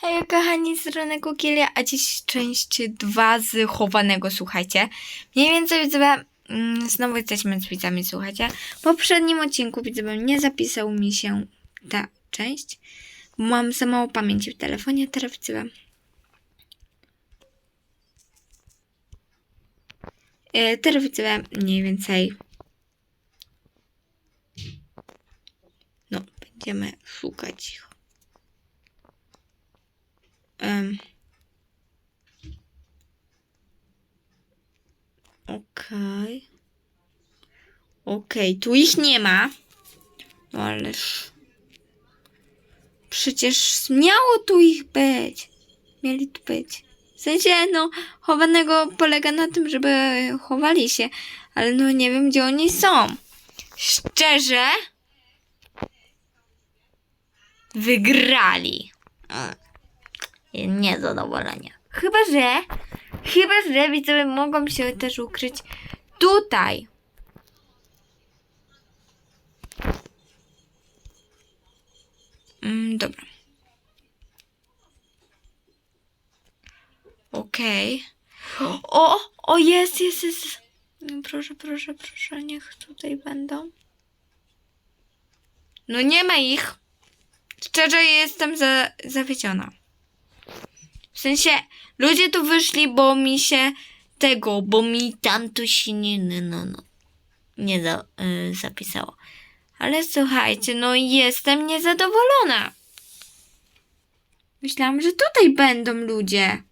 Hej kochani, z strony Kukilia, a dziś część 2 z chowanego, słuchajcie. Mniej więcej widzowie, mm, znowu jesteśmy z widzami, słuchajcie. W poprzednim odcinku widzowie nie zapisał mi się ta część. Mam za mało pamięci w telefonie, teraz widzowie. E, Teraz widzowie mniej więcej no, będziemy szukać ich. Okej. Okej, tu ich nie ma. No ależ. Przecież miało tu ich być. Mieli tu być. W sensie, no, chowanego polega na tym, żeby chowali się. Ale no nie wiem, gdzie oni są. Szczerze. Wygrali. Niezadowolenia. Chyba, że, chyba, że widzowie mogą się też ukryć tutaj. Mm, dobra. Okej. O, o, jest, jest, jest. No, proszę, proszę, proszę, niech tutaj będą. No nie ma ich. Szczerze jestem za, zawiedziona. W sensie, ludzie tu wyszli, bo mi się tego, bo mi tamto się nie, no, no, no nie za, y, zapisało. Ale słuchajcie, no jestem niezadowolona. Myślałam, że tutaj będą ludzie.